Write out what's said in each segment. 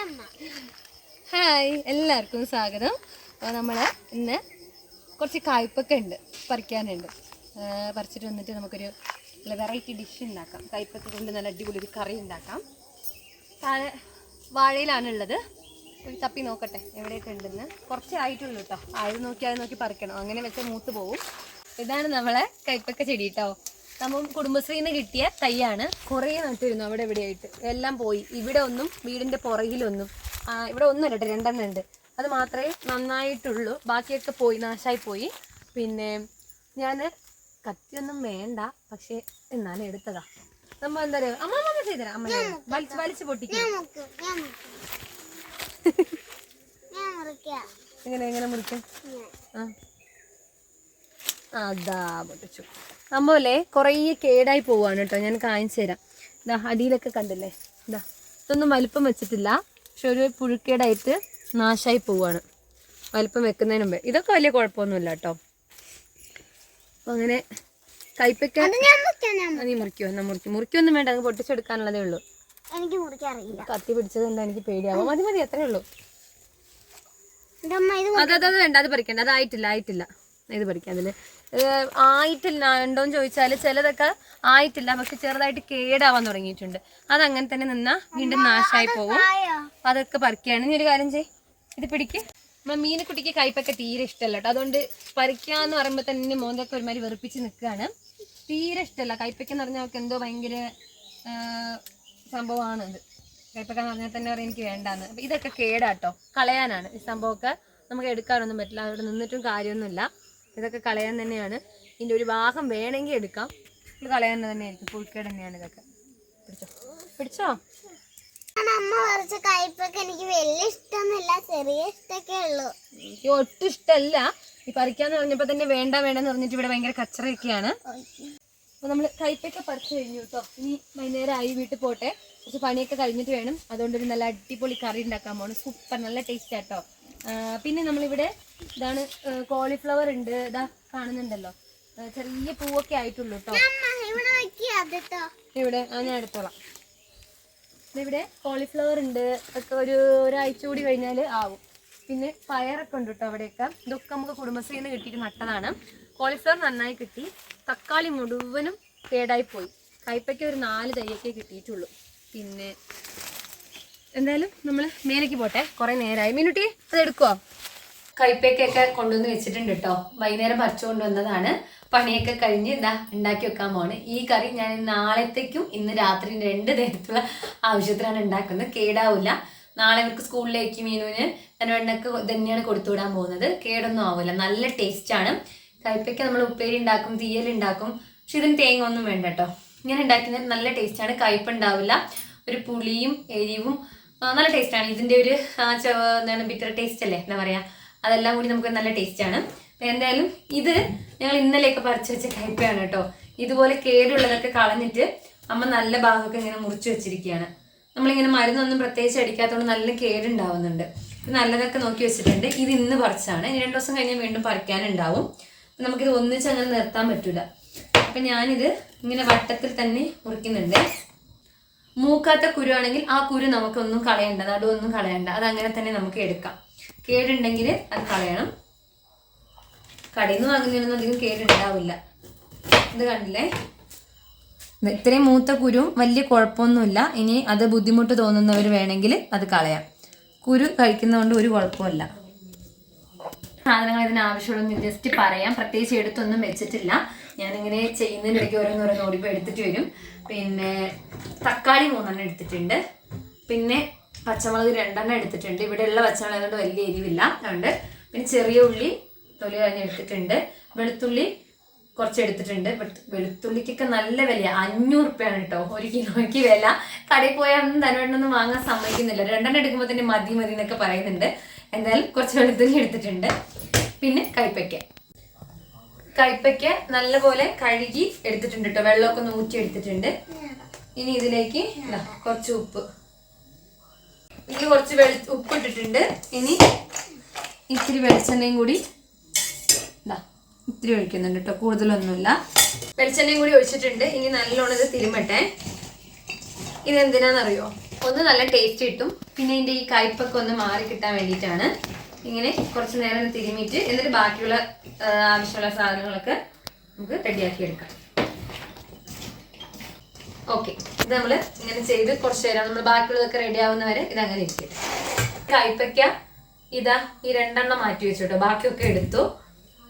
അമ്മ. ഹായ് എല്ലാവർക്കും സ്വാഗതം. അപ്പോൾ ഇന്ന് കുറച്ച് കായ്പൊക്കെ ഉണ്ട് പറിക്കാനുണ്ട്. പറിച്ചിട്ട് വന്നിട്ട് നമുക്കൊരു നല്ല വെറൈറ്റി ഡിഷ് ഉണ്ടാക്കാം. കായ്പൊക്കെ കൊണ്ട് നല്ല അടിപൊളി ഒരു കറി ഉണ്ടാക്കാം. താഴെ വാഴയിലാണുള്ളത്. തപ്പി നോക്കട്ടെ എവിടെയൊക്കെ ഉണ്ടെന്ന്. കുറച്ചേ ആയിട്ടുള്ളൂ കേട്ടോ ആയത് നോക്കി ആയത് നോക്കി പറിക്കണം. അങ്ങനെ വെച്ചാൽ മൂത്ത് പോവും. ഇതാണ് നമ്മളെ കൈപ്പക്ക ചെടി കേട്ടോ നമ്മൾ കുടുംബശ്രീയിൽ നിന്ന് കിട്ടിയ തൈയാണ്. കുറേ നട്ടിരുന്നു അവിടെ എവിടെയായിട്ട് എല്ലാം പോയി. ഇവിടെ ഒന്നും വീടിന്റെ പുറകിലൊന്നും. ആ, ഇവിടെ ഒന്നും കേട്ടോ രണ്ടെണ്ണം ഉണ്ട്. അത് മാത്രമേ നന്നായിട്ടുള്ളൂ. ബാക്കിയൊക്കെ പോയി നാശമായി പോയി. പിന്നെ ഞാൻ കത്തിയൊന്നും വേണ്ട പക്ഷേ എന്നാലും എടുത്തതാ. നമ്മ എന്താ പറയുക അമ്മ അമ്മ ചെയ്തരാം അമ്മ. വലിച്ച് വലിച്ച് പൊട്ടിക്കും എങ്ങനെ എങ്ങനെ മുറിക്കും? ആ. അതാ പൊട്ടിച്ചു. നമ്മല്ലേ കുറേ കേടായി പോവാണ് കേട്ടോ ഞാൻ കാണിച്ചു തരാം. ഇതാ അടിയിലൊക്കെ കണ്ടില്ലേ? ഇതാ ഇതൊന്നും വലിപ്പം വെച്ചിട്ടില്ല. പക്ഷെ ഒരു പുഴുക്കേടായിട്ട് നാശമായി പോവാണ്. വലിപ്പം വെക്കുന്നതിന് മുമ്പേ. ഇതൊക്കെ വലിയ കുഴപ്പമൊന്നുമില്ല കേട്ടോ അപ്പോൾ അങ്ങനെ കൈപ്പയ്ക്ക നീ മുറിക്കോ. എന്നാ മുറിക്കും. മുറിക്കൊന്നും വേണ്ട. അങ്ങ് പൊട്ടിച്ചെടുക്കാനുള്ളതേ ഉള്ളൂ. എനിക്ക് മുറിക്കാൻ അറിയില്ല കത്തി പിടിച്ചത് കൊണ്ട് എനിക്ക് പേടിയാവും. മതി മതി. അത്രേ ഉള്ളൂ. അത് വേണ്ട. അത് പറിക്കണ്ട. അതായിട്ടില്ല ആയിട്ടില്ല. ഇത് പഠിക്കാം അതിൽ ആയിട്ടില്ല ഉണ്ടോയെന്ന് ചോദിച്ചാൽ ചിലതൊക്കെ ആയിട്ടില്ല പക്ഷെ ചെറുതായിട്ട് കേടാവാൻ തുടങ്ങിയിട്ടുണ്ട്. അത് അങ്ങനെ തന്നെ നിന്നാ വീണ്ടും നാശമായി പോകും അതൊക്കെ പറിക്കുകയാണ് ഇനി ഒരു കാര്യം ചെയ് ഇത് പിടിക്ക്. മീനക്കുട്ടിക്ക് കയ്പൊക്കെ തീരെ ഇഷ്ടമല്ല കേട്ടോ. അതുകൊണ്ട് പറിക്കാന്ന് പറയുമ്പോൾ തന്നെ മോന്തൊക്കെ ഒരുമാതിരി വെറുപ്പിച്ച് നിൽക്കുകയാണ് തീരെ ഇഷ്ടമല്ല കയ്പയ്ക്കെന്ന് പറഞ്ഞാൽ അവൾക്ക് എന്തോ ഭയങ്കര സംഭവമാണ് അത്. കയ്പൊക്കെ എന്ന് പറഞ്ഞാൽ തന്നെ പറയും എനിക്ക് വേണ്ടാന്ന്. അപ്പം ഇതൊക്കെ കേടാട്ടോ. കളയാനാണ് ഈ സംഭവമൊക്കെ. നമുക്ക് എടുക്കാനൊന്നും പറ്റില്ല. അവിടെ നിന്നിട്ടും കാര്യമൊന്നുമില്ല. ഇതൊക്കെ കളയാൻ തന്നെയാണ്. ഇതിന്റെ ഒരു ഭാഗം വേണമെങ്കിൽ എടുക്കാം. ഇത് കളയാൻ തന്നെയായിരിക്കും. പുഴുക്കേട് തന്നെയാണ് ഇതൊക്കെ. പിടിച്ചോ? പിടിച്ചോ? അമ്മ കുറച്ച് കയ്പൊക്കെ എനിക്ക് വലിയ ഇഷ്ടമൊന്നുമില്ല. ചെറിയ ഇഷ്ടമൊക്കെ ഉള്ളൂ. എനിക്ക് ഒട്ടും ഇഷ്ടമല്ല. ഈ പറിക്കാന്ന് പറഞ്ഞപ്പോ തന്നെ വേണ്ട വേണ്ടെന്ന് പറഞ്ഞിട്ട് ഇവിടെ ഭയങ്കര കച്ചറയൊക്കെയാണ്. അപ്പൊ നമ്മൾ കയ്പൊക്കെ പറിച്ചു കഴിഞ്ഞു കേട്ടോ. ഇനി വൈകുന്നേരം ആയി വീട്ടിൽ പോട്ടെ. കുറച്ച് പണിയൊക്കെ കഴിഞ്ഞിട്ട് വേണം. അതുകൊണ്ട് ഒരു നല്ല അടിപൊളി കറി ഉണ്ടാക്കാൻ പോകണം സൂപ്പർ നല്ല ടേസ്റ്റ് ആട്ടോ പിന്നെ നമ്മളിവിടെ ഇതാണ് കോളിഫ്ലവർ ഉണ്ട്. ഇതാ കാണുന്നുണ്ടല്ലോ. ചെറിയ പൂവൊക്കെ ആയിട്ടുള്ളൂ കേട്ടോ ഇവിടെ ആ ഞാൻ എടുത്തോളാം. ഇവിടെ കോളിഫ്ലവർ ഉണ്ട്. ഒക്കെ ഒരു ഒരാഴ്ച കൂടി കഴിഞ്ഞാൽ ആവും. പിന്നെ പയറൊക്കെ ഉണ്ട് കേട്ടോ അവിടെയൊക്കെ. ഇതൊക്കെ നമുക്ക് കുടുംബശ്രീയിൽ നിന്ന് കിട്ടിയിട്ട് നട്ടതാണ്. കോളിഫ്ലവർ നന്നായി കിട്ടി. തക്കാളി മുഴുവനും കേടായി പോയി. കയ്പയ്ക്ക് ഒരു നാല് തൈയൊക്കെ കിട്ടിയിട്ടുള്ളൂ. പിന്നെ എന്തായാലും നമ്മൾ മേലേക്ക് പോട്ടെ. കുറേ നേരമായി മിനുട്ടി അത് എടുക്കുവോ കൈപ്പയ്ക്കൊക്കെ കൊണ്ടുവന്ന് വെച്ചിട്ടുണ്ട് കേട്ടോ വൈകുന്നേരം പറിച്ചു കൊണ്ടുവന്നതാണ്. പണിയൊക്കെ കഴിഞ്ഞ് ഇതാ ഉണ്ടാക്കി വെക്കാൻ പോണ് ഈ കറി ഞാൻ നാളത്തേക്കും ഇന്ന് രാത്രി രണ്ട് നേരത്തുള്ള ആവശ്യത്തിനാണ് ഉണ്ടാക്കുന്നത്. കേടാവില്ല നാളെ ഇവർക്ക് സ്കൂളിലേക്ക് മീനുവിന് തന്നെണ്ണക്ക് തന്നെയാണ് കൊടുത്തു വിടാൻ പോകുന്നത്. കേടൊന്നും ആവില്ല നല്ല ടേസ്റ്റ് ആണ്. കയ്പയ്ക്ക് നമ്മൾ ഉപ്പേരി ഉണ്ടാക്കും തീയൽ ഉണ്ടാക്കും. പക്ഷെ ഇതിന് തേങ്ങ ഒന്നും വേണ്ട കേട്ടോ ഇങ്ങനെ ഉണ്ടാക്കുന്നത് നല്ല ടേസ്റ്റ് ആണ്. കയ്പ് ഉണ്ടാവില്ല. ഒരു പുളിയും എരിവും നല്ല ടേസ്റ്റ് ആണ് ഇതിന്റെ ഒരു എന്താണ് ബിറ്റർ ടേസ്റ്റ് അല്ലേ എന്താ പറയാ? അതെല്ലാം കൂടി നമുക്ക് നല്ല ടേസ്റ്റ് ആണ്. എന്തായാലും ഇത് ഞങ്ങൾ ഇന്നലെയൊക്കെ പറിച്ചു വെച്ച കയ്പയാണ് കേട്ടോ. ഇതുപോലെ കേടുള്ളതൊക്കെ കളഞ്ഞിട്ട് അമ്മ നല്ല ഭാഗമൊക്കെ ഇങ്ങനെ മുറിച്ചു വെച്ചിരിക്കുകയാണ്. നമ്മളിങ്ങനെ മരുന്നൊന്നും പ്രത്യേകിച്ച് അടിക്കാത്തതുകൊണ്ട് നല്ല കേടുണ്ടാവുന്നുണ്ട്. നല്ലതൊക്കെ നോക്കി വെച്ചിട്ടുണ്ട്. ഇത് ഇന്ന് പറിച്ചാണ് ഇനി രണ്ടു ദിവസം കഴിഞ്ഞാൽ വീണ്ടും പറിക്കാനുണ്ടാവും. നമുക്കിത് ഒന്നിച്ച് അങ്ങനെ നിർത്താൻ പറ്റൂല. അപ്പൊ ഞാനിത് ഇങ്ങനെ വട്ടത്തിൽ തന്നെ മുറിക്കുന്നുണ്ട്. മൂക്കാത്ത കുരു ആണെങ്കിൽ ആ കുരു നമുക്കൊന്നും കളയണ്ട നടുവൊന്നും കളയണ്ട. അത് അങ്ങനെ തന്നെ നമുക്ക് എടുക്കാം. കേടുണ്ടെങ്കിൽ അത് കളയണം. കടയിൽ നിന്ന് വാങ്ങുന്നതിനൊന്നും അധികം കേടുണ്ടാവില്ല. ഇത് കണ്ടില്ലേ? ഇത് ഇത്രയും മൂത്ത കുരു വലിയ കുഴപ്പമൊന്നുമില്ല. ഇനി അത് ബുദ്ധിമുട്ട് തോന്നുന്നവർ വേണമെങ്കിൽ അത് കളയാം. കുരു കഴിക്കുന്നതുകൊണ്ട് ഒരു കുഴപ്പമില്ല സാധനങ്ങൾ ഇതിന് ആവശ്യമുള്ളതെന്ന് ജസ്റ്റ് പറയാം. പ്രത്യേകിച്ച് എടുത്തൊന്നും വെച്ചിട്ടില്ല. ഞാനിങ്ങനെ ചെയ്യുന്നതിനിടയ്ക്ക് ഓരോന്ന് ഓരോന്ന് ഓടിപ്പോൾ എടുത്തിട്ട് വരും. പിന്നെ തക്കാളി മൂന്നെണ്ണം എടുത്തിട്ടുണ്ട്. പിന്നെ പച്ചമുളക് രണ്ടെണ്ണം എടുത്തിട്ടുണ്ട്. ഇവിടെയുള്ള പച്ചമുളക് കൊണ്ട് വലിയ എരിവില്ല. അതുകൊണ്ട് പിന്നെ ചെറിയ ഉള്ളി തൊലി കഴിഞ്ഞ് എടുത്തിട്ടുണ്ട്. വെളുത്തുള്ളി കുറച്ച് എടുത്തിട്ടുണ്ട്. വെളുത്തുള്ളിക്കൊക്കെ നല്ല വില അഞ്ഞൂറ് റുപ്യാണ് കേട്ടോ. ഒരു കിലോയ്ക്ക് വില. കടയിൽ പോയാൽ ഒന്നും തന്നോടൊന്നും വാങ്ങാൻ സമ്മതിക്കുന്നില്ല. രണ്ടെണ്ണം എടുക്കുമ്പോൾ തന്നെ മതി മതി എന്നൊക്കെ പറയുന്നുണ്ട്. എന്തായാലും കുറച്ച് വെളുത്തുള്ളി എടുത്തിട്ടുണ്ട്. പിന്നെ കൈപ്പയ്ക്ക കൈപ്പയ്ക്ക നല്ലപോലെ കഴുകി എടുത്തിട്ടുണ്ട് കേട്ടോ വെള്ളമൊക്കെ ഒന്ന് ഊറ്റി എടുത്തിട്ടുണ്ട്. ഇനി ഇതിലേക്ക് ഇതാ കുറച്ച് ഉപ്പ്. ഇതിൽ കുറച്ച് വെളി ഉപ്പ് ഇട്ടിട്ടുണ്ട് ഇനി ഇത്തിരി വെളിച്ചെണ്ണയും കൂടി ഇതാ ഇത്തിരി ഒഴിക്കുന്നുണ്ട് കേട്ടോ കൂടുതലൊന്നുമില്ല. വെളിച്ചെണ്ണയും കൂടി ഒഴിച്ചിട്ടുണ്ട്. ഇനി നല്ലോണം ഇത് തിരുമട്ടെ. ഇതെന്തിനാണെന്നറിയോ ഒന്ന് നല്ല ടേസ്റ്റ് കിട്ടും. പിന്നെ ഇതിന്റെ ഈ കയ്പൊക്കെ ഒന്ന് മാറി കിട്ടാൻ വേണ്ടിയിട്ടാണ് ഇങ്ങനെ കുറച്ച് നേരം തിരുമിയിട്ട് എന്നിട്ട് ബാക്കിയുള്ള ആവശ്യമുള്ള സാധനങ്ങളൊക്കെ നമുക്ക് റെഡിയാക്കി എടുക്കാം. ഓക്കെ. ഇത് നമ്മൾ ഇങ്ങനെ ചെയ്ത് കുറച്ച് നേരം നമ്മൾ ബാക്കിയുള്ളതൊക്കെ റെഡി ആവുന്നവരെ ഇത് അങ്ങനെ ഇരിക്കട്ടെ കയ്പയ്ക്ക ഇതാ ഈ രണ്ടെണ്ണം മാറ്റി വെച്ചു കേട്ടോ ബാക്കിയൊക്കെ എടുത്തു.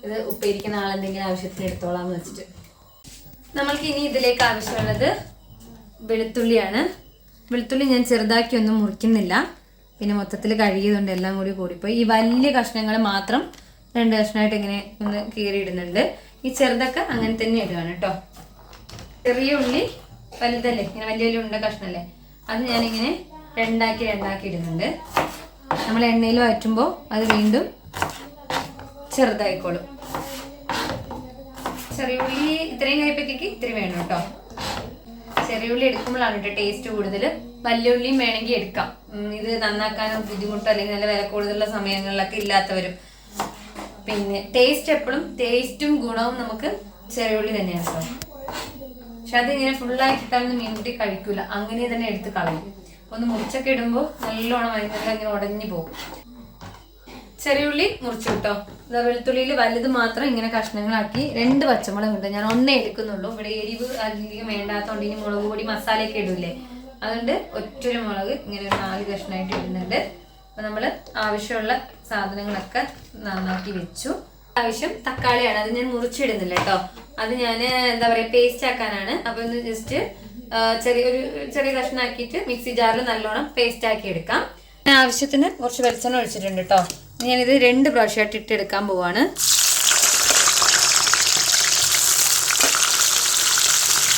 ഇത് ഉപ്പേരിക്കുന്ന ആളെന്തെങ്കിലും ആവശ്യത്തിന് എടുത്തോളാം വെച്ചിട്ട്. നമ്മൾക്ക് ഇനി ഇതിലേക്ക് ആവശ്യമുള്ളത് വെളുത്തുള്ളിയാണ്. വെളുത്തുള്ളി ഞാൻ ചെറുതാക്കി ഒന്നും മുറിക്കുന്നില്ല. പിന്നെ മൊത്തത്തിൽ കഴുകിയതുകൊണ്ട് എല്ലാം കൂടി കൂടിപ്പോയി. ഈ വലിയ കഷ്ണങ്ങൾ മാത്രം രണ്ട് കഷ്ണമായിട്ട് ഇങ്ങനെ ഒന്ന് കീറിയിടുന്നുണ്ട്. ഈ ചെറുതൊക്കെ അങ്ങനെ തന്നെ ഇടുകയാണ് കേട്ടോ ചെറിയ ഉള്ളി വലുതല്ലേ? ഇങ്ങനെ വലിയ വലിയ ഉണ്ട കഷ്ണല്ലേ? അത് ഞാനിങ്ങനെ രണ്ടാക്കി രണ്ടാക്കി ഇടുന്നുണ്ട്. നമ്മൾ എണ്ണയിൽ വറ്റുമ്പോൾ അത് വീണ്ടും ചെറുതായിക്കോളും. ചെറിയ ഉള്ളി ഇത്രയും കഴിപ്പത്തേക്ക് ഇത്രയും വേണം കേട്ടോ ചെറിയ ഉള്ളി എടുക്കുമ്പോഴാണ് കേട്ടോ ടേസ്റ്റ് കൂടുതൽ വലിയ ഉള്ളിയും വേണമെങ്കിൽ എടുക്കാം. ഇത് നന്നാക്കാനും ബുദ്ധിമുട്ടോ അല്ലെങ്കിൽ നല്ല വില കൂടുതലുള്ള സമയങ്ങളിലൊക്കെ ഇല്ലാത്തവരും. പിന്നെ ടേസ്റ്റ് എപ്പോഴും ടേസ്റ്റും ഗുണവും നമുക്ക് ചെറിയ ഉള്ളി തന്നെയാണ് കേട്ടോ പക്ഷെ അത് ഇങ്ങനെ ഫുള്ളായി കിട്ടാനൊന്നും മീൻകുട്ടി കഴിക്കൂല. അങ്ങനെ തന്നെ എടുത്ത് കളയും. ഒന്ന് മുറിച്ചൊക്കെ ഇടുമ്പോൾ നല്ലോണം അതിനെല്ലാം ഇങ്ങനെ ഉടഞ്ഞു പോകും. ചെറിയ ഉള്ളി മുറിച്ചു കിട്ടോ വെളുത്തുള്ളിയിൽ വലുത് മാത്രം ഇങ്ങനെ കഷ്ണങ്ങളാക്കി രണ്ട് പച്ചമുളക് ഉണ്ട് ഞാൻ ഒന്നേ എടുക്കുന്നുള്ളൂ. ഇവിടെ എരിവ് അധികം വേണ്ടാത്തതുകൊണ്ട് ഇനി മുളക് പൊടി മസാലയൊക്കെ ഇടൂലേ. അതുകൊണ്ട് ഒറ്റൊരു മുളക് ഇങ്ങനെ ഒരു നാല് കഷ്ണമായിട്ട് ഇടുന്നുണ്ട്. അപ്പൊ നമ്മൾ ആവശ്യമുള്ള സാധനങ്ങളൊക്കെ നന്നാക്കി വെച്ചു. ആവശ്യം തക്കാളിയാണ്. അത് ഞാൻ മുറിച്ചിടുന്നില്ല കേട്ടോ. അത് ഞാൻ എന്താ പറയാ പേസ്റ്റ് ആക്കാനാണ്. അപ്പൊ ഒന്ന് ജസ്റ്റ് ചെറിയ കഷ്ണാക്കിയിട്ട് മിക്സി ജാറിൽ നല്ലോണം പേസ്റ്റ് ആക്കി എടുക്കാം. ആവശ്യത്തിന് കുറച്ച് വെളിച്ചെണ്ണ ഒഴിച്ചിട്ടുണ്ട് കേട്ടോ. ഞാനിത് രണ്ട് പ്രാവശ്യമായിട്ട് ഇട്ടെടുക്കാൻ പോവാണ്.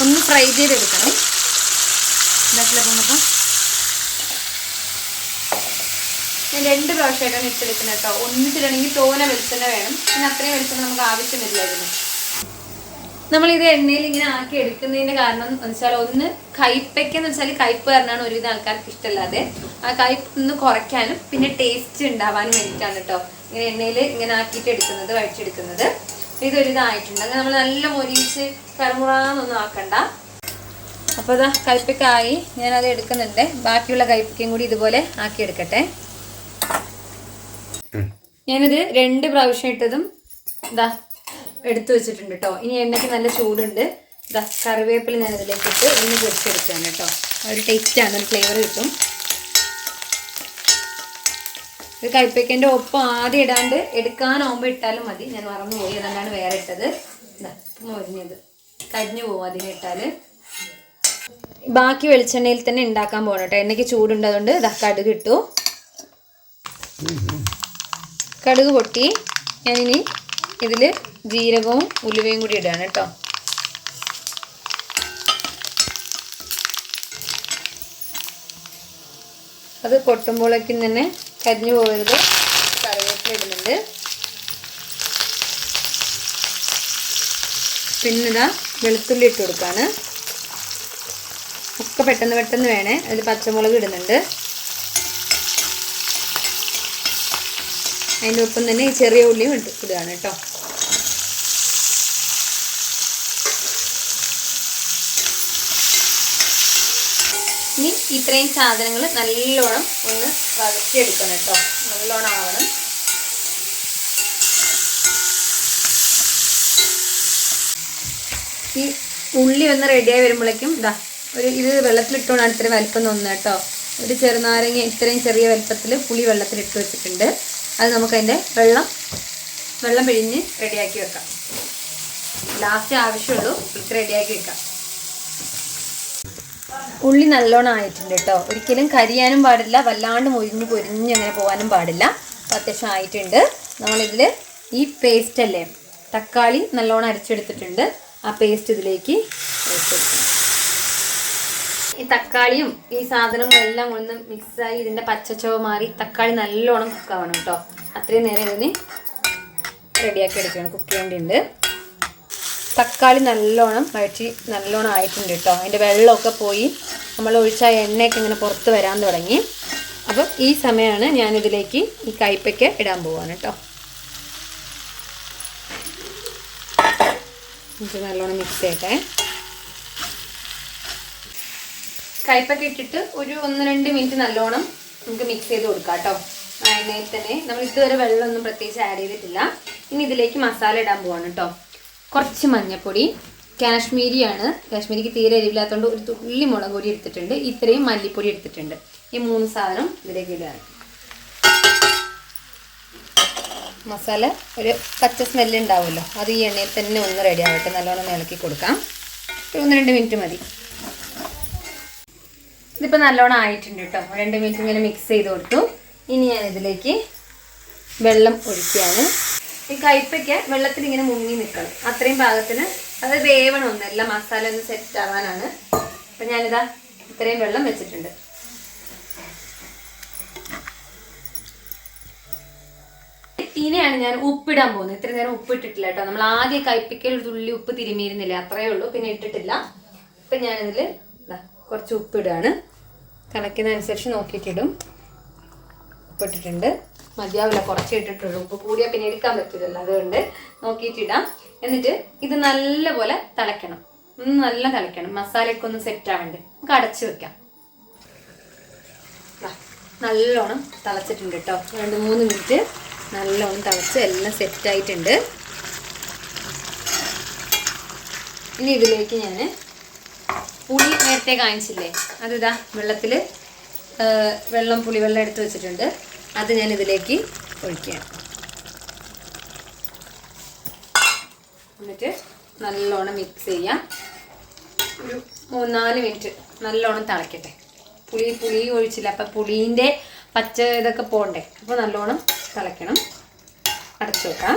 ഒന്ന് ഫ്രൈ ചെയ്തെടുക്കണം. ഇതാക്കില്ല പൊങ്ങപ്പം ഞാൻ രണ്ട് പ്രാവശ്യമായിട്ടാണ് ഇട്ടെടുക്കുന്നത് കേട്ടോ. ഒന്നിച്ചിടണമെങ്കിൽ തോന വെളിച്ചെണ്ണ വേണം. പിന്നെ അത്രയും വെളിച്ചെണ്ണ നമുക്ക് ആവശ്യം വരില്ലായിരുന്നു നമ്മളിത് എണ്ണയിൽ ഇങ്ങനെ ആക്കി എടുക്കുന്നതിന്റെ കാരണം എന്ന് വെച്ചാൽ ഒന്ന് കയ്പ്പയ്ക്ക എന്ന് വെച്ചാൽ കയ്പ്പ് കാരണമാണ് ഒരുവിധം ആൾക്കാർക്ക് ഇഷ്ടമല്ലാതെ. ആ കയ്പ് ഒന്ന് കുറയ്ക്കാനും പിന്നെ ടേസ്റ്റ് ഉണ്ടാവാനും വേണ്ടിയിട്ടാണ് കേട്ടോ. ഇങ്ങനെ എണ്ണയിൽ ഇങ്ങനെ ആക്കിയിട്ട് എടുക്കുന്നത് വഴിച്ചെടുക്കുന്നത് ഇതൊരിതായിട്ടുണ്ട് അങ്ങനെ നമ്മൾ നല്ല മൊരിച്ച് കറുമുറാന്നൊന്നും ആക്കണ്ട. അപ്പോൾ ഇതാ കയ്പയ്ക്കായി ഞാനത് എടുക്കുന്നുണ്ട്. ബാക്കിയുള്ള കയ്പയ്ക്കും കൂടി ഇതുപോലെ ആക്കിയെടുക്കട്ടെ. ഞാനിത് രണ്ട് പ്രാവശ്യം ഇട്ടതും ഇതാ എടുത്തു വെച്ചിട്ടുണ്ട് കേട്ടോ. ഇനി എണ്ണയ്ക്ക് നല്ല ചൂടുണ്ട്. ഇതാ കറിവേപ്പില ഞാൻ ഇതിലേക്ക് ഇട്ട് ഒന്ന് പൊരിച്ചെടുക്കുകയാണ് കേട്ടോ. ഒരു ടേസ്റ്റാണ് ഒരു ഫ്ലേവർ കിട്ടും. ഇത് കൈപ്പയ്ക്കന്റെ ഒപ്പം ആദ്യം ഇടാണ്ട് എടുക്കാനാവുമ്പോൾ ഇട്ടാലും മതി. ഞാൻ മറന്നു പോയി അതുകൊണ്ടാണ് വേറെ ഇട്ടത്. ഇതാ മൊരിഞ്ഞത്. കരിഞ്ഞു പോകും അതിനെ ഇട്ടാൽ ബാക്കി വെളിച്ചെണ്ണയിൽ തന്നെ ഉണ്ടാക്കാൻ പോകണം കേട്ടോ. എണ്ണയ്ക്ക് ചൂടുണ്ടതുകൊണ്ട് ഇതാ കടുക് ഇട്ടു. കടുക് പൊട്ടി. ഞാനിനി ഇതിൽ ജീരകവും ഉലുവയും കൂടി ഇടുകയാണ് കേട്ടോ. അത് പൊട്ടുമ്പോളേക്കും തന്നെ കരിഞ്ഞു പോകരുത്. കറിവേപ്പില ഇടുന്നുണ്ട്. പിന്നെ ഇതാ വെളുത്തുള്ളി ഇട്ട് കൊടുക്കാണ്. ഒക്കെ പെട്ടെന്ന് പെട്ടെന്ന് വേണേ. അതിൽ പച്ചമുളക് ഇടുന്നുണ്ട്. അതിന്റെ ഒപ്പം തന്നെ ഈ ചെറിയ ഉള്ളിയും ഇട്ട് ഇടുകയാണ് കേട്ടോ. ഇനി ഇത്രയും സാധനങ്ങൾ നല്ലോണം ഒന്ന് വഴറ്റിയെടുക്കണം കേട്ടോ. നല്ലോണം ആവണം. ഈ ഉള്ളി ഒന്ന് റെഡിയായി വരുമ്പോഴേക്കും ഇതാ ഒരു ഇത് വെള്ളത്തിലിട്ടുകൊണ്ടാണ് ഇത്രയും വലിപ്പം തോന്നുന്നത് കേട്ടോ. ഒരു ചെറുനാരങ്ങ ഇത്രയും ചെറിയ വലിപ്പത്തിൽ പുളി വെള്ളത്തിലിട്ട് വെച്ചിട്ടുണ്ട്. അത് നമുക്കതിന്റെ വെള്ളം വെള്ളം പിഴിഞ്ഞ് റെഡിയാക്കി വെക്കാം. ലാസ്റ്റ് ആവശ്യമുള്ളൂ ഇത് റെഡിയാക്കി വെക്കാം. ഉള്ളി നല്ലോണം ആയിട്ടുണ്ട് കേട്ടോ. ഒരിക്കലും കരിയാനും പാടില്ല വല്ലാണ്ട് മുരിഞ്ഞ് പൊരിഞ്ഞ് അങ്ങനെ പോകാനും പാടില്ല. അപ്പോൾ അത്യാവശ്യം ആയിട്ടുണ്ട്. നമ്മളിതിൽ ഈ പേസ്റ്റ് അല്ലേ തക്കാളി നല്ലോണം അരച്ചെടുത്തിട്ടുണ്ട്. ആ പേസ്റ്റ് ഇതിലേക്ക് ഈ തക്കാളിയും ഈ സാധനങ്ങളെല്ലാം ഒന്ന് മിക്സായി ഇതിന്റെ പച്ചച്ചവ് മാറി തക്കാളി നല്ലോണം കുക്കാവണം കേട്ടോ അത്രയും നേരം ഇതിന് റെഡിയാക്കി എടുക്കണം കുക്ക് ചെയ്യേണ്ടിയുണ്ട്. തക്കാളി നല്ലോണം വഴറ്റി നല്ലോണം ആയിട്ടുണ്ട് കേട്ടോ അതിന്റെ വെള്ളമൊക്കെ പോയി നമ്മൾ ഒഴിച്ച എണ്ണയൊക്കെ ഇങ്ങനെ പുറത്ത് വരാൻ തുടങ്ങി. അപ്പം ഈ സമയമാണ് ഞാനിതിലേക്ക് ഈ കയ്പയ്ക്ക് ഇടാൻ പോവാണ് കേട്ടോ നല്ലോണം മിക്സ് ചെയ്യട്ടെ. കയ്പൊക്കെ ഇട്ടിട്ട് ഒരു ഒന്ന് രണ്ട് മിനിറ്റ് നല്ലോണം നമുക്ക് മിക്സ് ചെയ്ത് കൊടുക്കാം കേട്ടോ. എണ്ണയിൽ തന്നെ. നമ്മൾ ഇതുവരെ വെള്ളമൊന്നും പ്രത്യേകിച്ച് ആഡ് ചെയ്തിട്ടില്ല. ഇനി ഇതിലേക്ക് മസാല ഇടാൻ പോവാണ് കേട്ടോ. കുറച്ച് മഞ്ഞൾപ്പൊടി കാശ്മീരിയാണ്. കാശ്മീരിക്ക് തീരെ എരിവില്ലാത്തതുകൊണ്ട് ഒരു തുള്ളി മുളക് പൊടി എടുത്തിട്ടുണ്ട്. ഇത്രയും മല്ലിപ്പൊടി എടുത്തിട്ടുണ്ട്. ഈ മൂന്ന് സാധനം ഇതിലേക്ക് ഇടുകയാണ്. മസാല ഒരു പച്ച സ്മെല്ല് ഉണ്ടാവുമല്ലോ. അത് ഈ എണ്ണയിൽ തന്നെ ഒന്ന് റെഡി ആവട്ടെ. നല്ലോണം ഇളക്കി കൊടുക്കാം. ഒരു ഒന്ന് രണ്ട് മിനിറ്റ് മതി. ഇതിപ്പോൾ നല്ലോണം ആയിട്ടുണ്ട് കേട്ടോ. രണ്ട് മിനിറ്റ് ഇങ്ങനെ മിക്സ് ചെയ്ത് കൊടുത്തു. ഇനി ഞാൻ ഇതിലേക്ക് വെള്ളം ഒഴിക്കുകയാണ്. ഈ കയ്പയ്ക്ക് വെള്ളത്തിൽ ഇങ്ങനെ മുങ്ങി നിൽക്കണം. അത്രയും പാകത്തിന് അത് വേവണമെന്ന് എല്ലാം മസാല ഒന്ന് സെറ്റ് ആവാനാണ്. അപ്പം ഞാനിതാ ഇത്രയും വെള്ളം വെച്ചിട്ടുണ്ട്. ഇനിയാണ് ഞാൻ ഉപ്പിടാൻ പോകുന്നത്. ഇത്രയും നേരം ഉപ്പ് ഇട്ടിട്ടില്ല കേട്ടോ. നമ്മൾ ആകെ കയ്പിക്കൽ ഒരു തുള്ളി ഉപ്പ് തിരുമിയിരുന്നില്ല? അത്രയേ ഉള്ളൂ. പിന്നെ ഇട്ടിട്ടില്ല. ഇപ്പം ഞാനിതിൽ കുറച്ച് ഉപ്പിടുകയാണ് കണക്കിനനുസരിച്ച് നോക്കിയിട്ടിടും. ഉപ്പിട്ടിട്ടുണ്ട് മതിയാവില്ല കുറച്ചേ ഇട്ടിട്ടുള്ളൂ. ഉപ്പ് കൂടിയാൽ പിന്നെ എടുക്കാൻ പറ്റില്ലല്ലോ അതുകൊണ്ട് നോക്കിയിട്ടിടാം. എന്നിട്ട് ഇത് നല്ലപോലെ തിളയ്ക്കണം. നല്ല തിളയ്ക്കണം. മസാലയൊക്കെ ഒന്ന് സെറ്റ് ആവണ്ടേ. നമുക്ക് അടച്ചു വെക്കാം. നല്ലോണം തിളച്ചിട്ടുണ്ട് കേട്ടോ രണ്ട് മൂന്ന് മിനിറ്റ് നല്ലോണം തിളച്ച് എല്ലാം സെറ്റ് ആയിട്ടുണ്ട്. ഇനി ഇതിലേക്ക് ഞാൻ പുളി നേരത്തെ കാണിച്ചില്ലേ? അതിതാ വെള്ളത്തിൽ വെള്ളം പുളിവെള്ളം എടുത്ത് വെച്ചിട്ടുണ്ട്. അത് ഞാൻ ഇതിലേക്ക് ഒഴിക്കുകയാണ്. എന്നിട്ട് നല്ലോണം മിക്സ് ചെയ്യാം. ഒരു മൂന്നാൽ മിനിറ്റ് നല്ലോണം തിളയ്ക്കട്ടെ പുളി പുളി ഒഴിച്ചില്ല. അപ്പം പുളീന്റെ പച്ച ഇതൊക്കെ പോകണ്ടേ? അപ്പോൾ നല്ലോണം തിളയ്ക്കണം അടച്ചു വെക്കാം.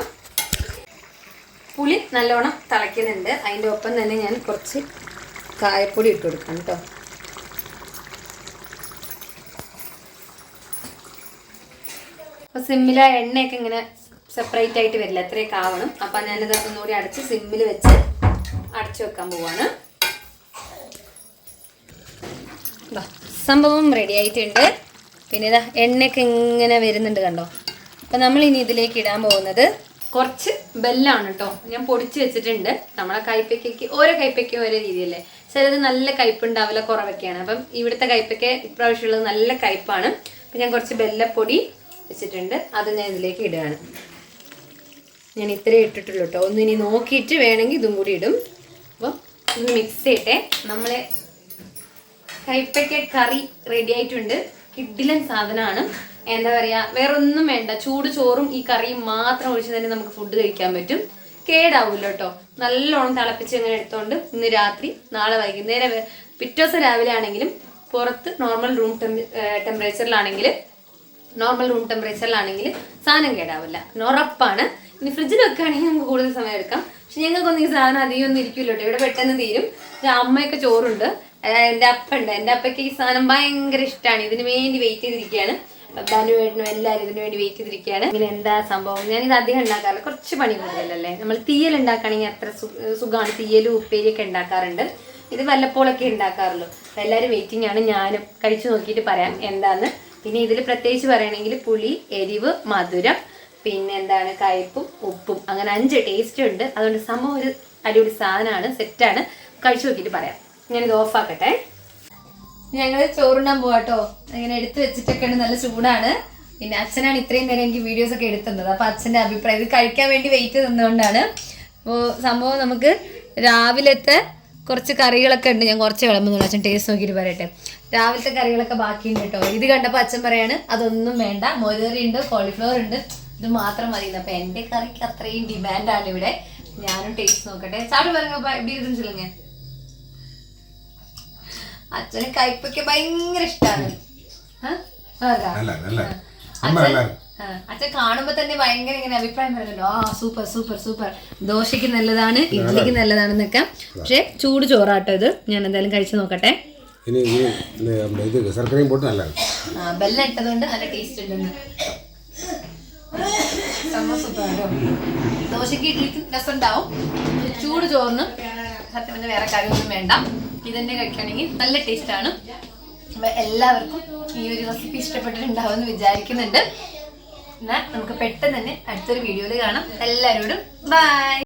പുളി നല്ലോണം തിളയ്ക്കുന്നുണ്ട്. അതിന്റെ ഒപ്പം തന്നെ ഞാൻ കുറച്ച് കായപ്പൊടി ഇട്ട് കൊടുക്കാം കേട്ടോ അപ്പോൾ സിമ്മില എണ്ണയൊക്കെ ഇങ്ങനെ സെപ്പറേറ്റ് ആയിട്ട് വരില്ല. അത്രയൊക്കെ ആവണം. അപ്പം ഞാനിത് ഒന്നുകൂടി അടച്ച് സിമ്മിൽ വെച്ച് അടച്ചു വെക്കാൻ പോവാണ്. സംഭവം റെഡി ആയിട്ടുണ്ട്. പിന്നെ ഇതാ എണ്ണയൊക്കെ ഇങ്ങനെ വരുന്നുണ്ട് കണ്ടോ? അപ്പം നമ്മൾ ഇനി ഇതിലേക്ക് ഇടാൻ പോകുന്നത് കുറച്ച് ബെല്ലാണ് കേട്ടോ ഞാൻ പൊടിച്ച് വെച്ചിട്ടുണ്ട്. നമ്മളെ കൈപ്പയ്ക്കയ്ക്ക് ഓരോ കൈപ്പയ്ക്കും ഓരോ രീതിയല്ലേ. ചിലത് നല്ല കയ്പുണ്ടാവില്ല കുറവൊക്കെയാണ്. അപ്പം ഇവിടുത്തെ കയ്പ്പയ്ക്ക് ഇപ്രാവശ്യമുള്ളത് നല്ല കയ്പാണ് അപ്പം ഞാൻ കുറച്ച് ബെല്ലപ്പൊടി വെച്ചിട്ടുണ്ട്. അത് ഞാൻ ഇതിലേക്ക് ഇടുകയാണ്. ഞാൻ ഇത്രേ ഇട്ടിട്ടുള്ളൂ കേട്ടോ ഒന്ന് ഇനി നോക്കിയിട്ട് വേണമെങ്കിൽ ഇതും കൂടി ഇടും. അപ്പോൾ ഇത് മിക്സ് ചെയ്യട്ടെ. നമ്മളെ കൈപ്പയ്ക്ക കറി റെഡി ആയിട്ടുണ്ട്. കിഡിലൻ സാധനമാണ്. എന്താ പറയാ വേറൊന്നും വേണ്ട. ചൂട് ചോറും ഈ കറിയും മാത്രം ഒഴിച്ച് തന്നെ നമുക്ക് ഫുഡ് കഴിക്കാൻ പറ്റും. കേടാവില്ല കേട്ടോ നല്ലോണം തിളപ്പിച്ച് ഇങ്ങനെ എടുത്തോണ്ട് ഇന്ന് രാത്രി നാളെ വൈകുന്നേരം പിറ്റേ ദിവസം രാവിലെ ആണെങ്കിലും പുറത്ത് നോർമൽ റൂം ടെമ്പറേച്ചറിലാണെങ്കിൽ നോർമൽ റൂം ടെമ്പറേച്ചറിലാണെങ്കിൽ സാധനം കേടാവില്ല. ഉറപ്പാണ്. ഇനി ഫ്രിഡ്ജിൽ വെക്കുകയാണെങ്കിൽ നമുക്ക് കൂടുതൽ സമയം എടുക്കാം. പക്ഷെ ഞങ്ങൾക്കൊന്നും ഈ സാധനം അധികം ഒന്നും ഇരിക്കില്ലോട്ടോ ഇവിടെ പെട്ടെന്ന് തീരും. അമ്മയൊക്കെ ചോറുണ്ട്. എന്റെ അപ്പ ഉണ്ട്. എന്റെ അപ്പയ്ക്ക് ഈ സാധനം ഭയങ്കര ഇഷ്ടമാണ് ഇതിന് വേണ്ടി വെയിറ്റ് ചെയ്തിരിക്കുകയാണ് ധനുവേട്ടനും എല്ലാവരും ഇതിനു വേണ്ടി വെയിറ്റ് ചെയ്തിരിക്കുകയാണ്. ഇങ്ങനെ എന്താ സംഭവം? ഞാനിത് അധികം ഉണ്ടാക്കാറില്ല. കുറച്ച് പണി കൂടുതലല്ലേ? നമ്മൾ തീയൽ ഉണ്ടാക്കുകയാണെങ്കിൽ അത്ര സുഖമാണ്. തീയലും ഉപ്പേരിയൊക്കെ ഉണ്ടാക്കാറുണ്ട്. ഇത് വല്ലപ്പോഴൊക്കെ ഉണ്ടാക്കാറുള്ളൂ. അപ്പം എല്ലാവരും വെയിറ്റിംഗ് ആണ്. ഞാനും കഴിച്ചു നോക്കിയിട്ട് പറയാം എന്താന്ന്. പിന്നെ ഇതിൽ പ്രത്യേകിച്ച് പറയണമെങ്കിൽ പുളി എരിവ് മധുരം പിന്നെ എന്താണ് കയ്പും ഉപ്പും. അങ്ങനെ അഞ്ച് ടേസ്റ്റ് ഉണ്ട്. അതുകൊണ്ട് സംഭവം ഒരു അടിപൊളി സാധനമാണ്. സെറ്റാണ് കഴിച്ചു നോക്കിയിട്ട് പറയാം. ഞാനിത് ഓഫാക്കട്ടെ ഞങ്ങൾ ചോറുണ്ണാൻ പോവാട്ടോ ഇങ്ങനെ എടുത്തു വെച്ചിട്ടൊക്കെയാണ് നല്ല ചൂടാണ്. പിന്നെ അച്ഛനാണ് ഇത്രയും നേരം എനിക്ക് വീഡിയോസ് ഒക്കെ എടുത്തുന്നത്. അപ്പൊ അച്ഛന്റെ അഭിപ്രായം ഇത് കഴിക്കാൻ വേണ്ടി വെയിറ്റ് നിന്നുകൊണ്ടാണ് അപ്പോൾ സംഭവം നമുക്ക് രാവിലത്തെ കുറച്ച് കറികളൊക്കെ ഉണ്ട്. ഞാൻ കുറച്ച് വിളമ്പുന്നുള്ളൂ. അച്ഛൻ ടേസ്റ്റ് നോക്കിയിട്ട് പറയട്ടെ. രാവിലത്തെ കറികളൊക്കെ ബാക്കിയുണ്ട് കേട്ടോ ഇത് കണ്ടപ്പോൾ അച്ഛൻ പറയാണ് അതൊന്നും വേണ്ട. മൊരറി ഉണ്ട് കോളിഫ്ലവർ ഉണ്ട്. ഇത് മാത്രം മതി. അപ്പൊ എന്റെ കറിക്ക് അത്രയും ഡിമാൻഡാണ് ഇവിടെ. ഞാനും ടേസ്റ്റ് നോക്കട്ടെ. സാറ് പറഞ്ഞപ്പോ എപ്പി ഇരുന്ന് ചൊല്ലുங்க അച്ഛന് കയ്പൊക്കെ ഭയങ്കര ഇഷ്ടമാണ് അച്ഛൻ കാണുമ്പോ തന്നെ ഭയങ്കര ഇങ്ങനെ അഭിപ്രായം പറയുന്നുണ്ട്. ആ സൂപ്പർ സൂപ്പർ സൂപ്പർ. ദോശയ്ക്ക് നല്ലതാണ് ഇഡ്ഡലിക്ക് നല്ലതാണെന്നൊക്കെ. പക്ഷെ ചൂട് ചോറാട്ടോ ഇത്. ഞാൻ എന്തായാലും കഴിച്ചു നോക്കട്ടെ. ഇനി ഇനി ഇത് ശർക്കരയും പോട്ട് നല്ലതാണ് ബെല്ലം ഇട്ടതുകൊണ്ട് നല്ല ടേസ്റ്റ് ഉണ്ടെന്ന് ദോശയ്ക്ക് ഇഡ്ഡലിക്ക് രസം ഉണ്ടാവും ചൂട് ചോറിന് സത്യം പറഞ്ഞാൽ വേറെ കാര്യമൊന്നും വേണ്ട. ഇതന്നെ കഴിക്കുകയാണെങ്കിൽ നല്ല ടേസ്റ്റാണ് എല്ലാവർക്കും ഈ ഒരു റെസിപ്പി ഇഷ്ടപ്പെട്ടിട്ടുണ്ടാവുമെന്ന് വിചാരിക്കുന്നുണ്ട്. എന്നാൽ നമുക്ക് പെട്ടെന്ന് തന്നെ അടുത്തൊരു വീഡിയോയിൽ കാണാം. എല്ലാവരോടും ബൈ